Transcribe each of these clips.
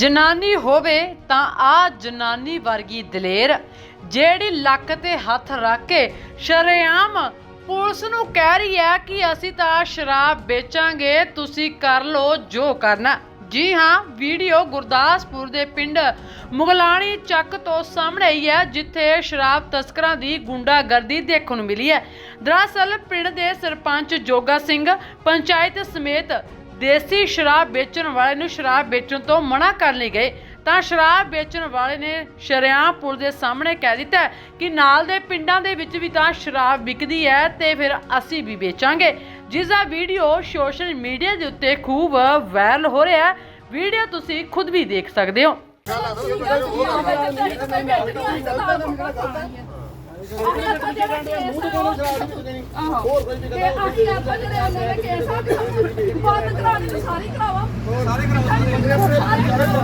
ਜਨਾਨੀ ਹੋਵੇ ਤਾਂ ਆ ਜਨਾਨੀ ਵਰਗੀ ਦਲੇਰ ਜਿਹੜੀ ਲੱਕ ਤੇ ਹੱਥ ਰੱਖ ਕੇ ਸ਼ਰੇਆਮ ਪੁਲਿਸ ਨੂੰ ਕਹਿ ਰਹੀ ਹੈ ਕਿ ਅਸੀਂ ਤਾਂ ਸ਼ਰਾਬ ਵੇਚਾਂਗੇ, ਤੁਸੀਂ ਕਰ ਲਓ ਜੋ ਕਰਨਾ। ਜੀ ਹਾਂ, ਵੀਡੀਓ ਗੁਰਦਾਸਪੁਰ ਦੇ ਪਿੰਡ ਮੁਗਲਾਣੀ ਚੱਕ ਤੋਂ ਸਾਹਮਣੇ ਆਈ ਹੈ, ਜਿੱਥੇ ਸ਼ਰਾਬ ਤਸਕਰਾਂ ਦੀ ਗੁੰਡਾਗਰਦੀ ਦੇਖਣ ਨੂੰ ਮਿਲੀ ਹੈ। ਦਰਅਸਲ, ਪਿੰਡ ਦੇ ਸਰਪੰਚ ਜੋਗਾ ਸਿੰਘ ਪੰਚਾਇਤ ਸਮੇਤ ਦੇਸੀ ਸ਼ਰਾਬ ਵੇਚਣ ਵਾਲੇ ਨੂੰ ਸ਼ਰਾਬ ਵੇਚਣ ਤੋਂ ਮਨਾ ਕਰ ਲਈ ਗਏ ਤਾਂ ਸ਼ਰਾਬ ਵੇਚਣ ਵਾਲੇ ਨੇ ਸ਼ਰੇਆਮ ਪੁਲ ਦੇ ਸਾਹਮਣੇ ਕਹਿ ਦਿੱਤਾ ਕਿ ਨਾਲ ਦੇ ਪਿੰਡਾਂ ਦੇ ਵਿੱਚ ਵੀ ਤਾਂ ਸ਼ਰਾਬ ਵਿਕਦੀ ਹੈ ਤੇ ਫਿਰ ਅਸੀਂ ਵੀ ਵੇਚਾਂਗੇ। ਜਿਸ ਦਾ ਵੀਡੀਓ ਸੋਸ਼ਲ ਮੀਡੀਆ ਦੇ ਉੱਤੇ ਖੂਬ ਵਾਇਰਲ ਹੋ ਰਿਹਾ ਹੈ। ਵੀਡੀਓ ਤੁਸੀਂ ਖੁਦ ਵੀ ਦੇਖ ਸਕਦੇ ਹੋ। ਹੋਰ ਕੋਈ ਵੀ ਅਸੀਂ ਆਪਾਂ ਜਿਹੜੇ ਉਹਨਾਂ ਦੇ ਕੇਸ ਆ ਬੰਦ ਕਰਾ ਦੇ ਸਾਰੀ ਕਰਾਵਾ ਸਾਰੇ ਕਰਾਉਂਦੇ ਸਾਰੇ ਕਰਾਵਾ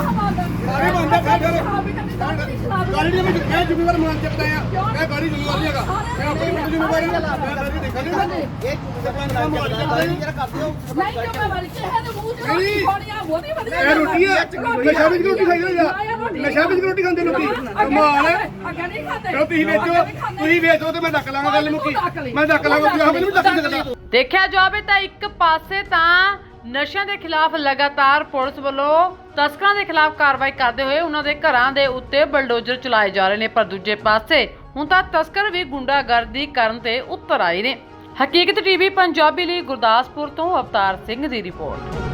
ਹਮਾਦਾ ਸਾਰੇ ਬੰਦੇ ਖਾ ਫਿਰ ਸ਼ਰਾਬ ਗਾੜੀ ਦੇ ਵਿੱਚ ਮੈਂ ਜ਼ਿੰਮੇਵਾਰ ਮਾਨ ਚੱਕਦਾ ਆ। ਮੈਂ ਗਾੜੀ ਜ਼ਿੰਮੇਵਾਰ ਨਹੀਂ ਹੈਗਾ। ਮੈਂ ਆਪਣੀ ਜ਼ਿੰਮੇਵਾਰੀ ਮੈਂ ਗਾੜੀ ਦੇਖਾ ਨਹੀਂ। ਇਹ ਸਰਪੰਚ ਦਾ ਮਾਹੌਲ ਚੱਲਦਾ ਨਹੀਂ। ਨਹੀਂ ਜ਼ਿੰਮੇਵਾਰੀ ਕਿਸੇ ਦੇ ਮੂੰਹ ਚ ਰੋਟੀ ਖਾਣੀਆਂ ਬਹੁਤੀ ਵਧੀਆ ਇਹ ਰੋਟੀ ਹੈ ਨਸ਼ਾ ਵਿੱਚ ਰੋਟੀ ਖਾਈ ਹੋਈ ਆ ਨਸ਼ਾ ਵਿੱਚ ਰੋਟੀ ਖਾਂਦੇ ਲੋਕੀ। ਕਮਾਲ ਹੈ। ਅੱਗੇ ਨਹੀਂ ਖਾਂਦੇ। ਚਲੋ ਤੁਸੀਂ ਵੇਚੋ ਤੁਸੀਂ ਵੇਚੋ ਤੇ ਮੈਂ ਡੱਕ ਲਾਂਗਾ ਗੱਲ ਮੁੱਕੀ। ਮੈਂ ਡੱਕ ਲਾਂਗਾ ਤੁਸੀਂ ਆਪ ਮੈਨੂੰ ਡੱਕ ਸਕਦਾ ਦੇਖਿਆ ਜਾਵੇ ਤਾਂ ਇੱਕ ਪਾਸੇ ਤਾਂ ਨਸ਼ਿਆਂ ਦੇ ਖਿਲਾਫ ਲਗਾਤਾਰ ਪੁਲਿਸ ਵੱਲੋਂ ਤਸਕਰਾਂ ਦੇ ਖਿਲਾਫ ਕਾਰਵਾਈ ਕਰਦੇ ਹੋਏ ਉਹਨਾਂ ਦੇ ਘਰਾਂ ਦੇ ਉੱਤੇ ਬਲਡੋਜ਼ਰ ਚਲਾਏ ਜਾ ਰਹੇ ਨੇ ਪਰ ਦੂਜੇ ਪਾਸੇ ਹੁਣ ਤਾਂ ਤਸਕਰ ਵੀ ਗੁੰਡਾਗਰਦੀ ਕਰਨ ਤੇ ਉੱਤਰ ਆਏ ਨੇ। ਹਕੀਕਤ ਟੀਵੀ ਪੰਜਾਬੀ ਲਈ ਗੁਰਦਾਸਪੁਰ ਤੋਂ ਅਵਤਾਰ ਸਿੰਘ ਦੀ ਰਿਪੋਰਟ।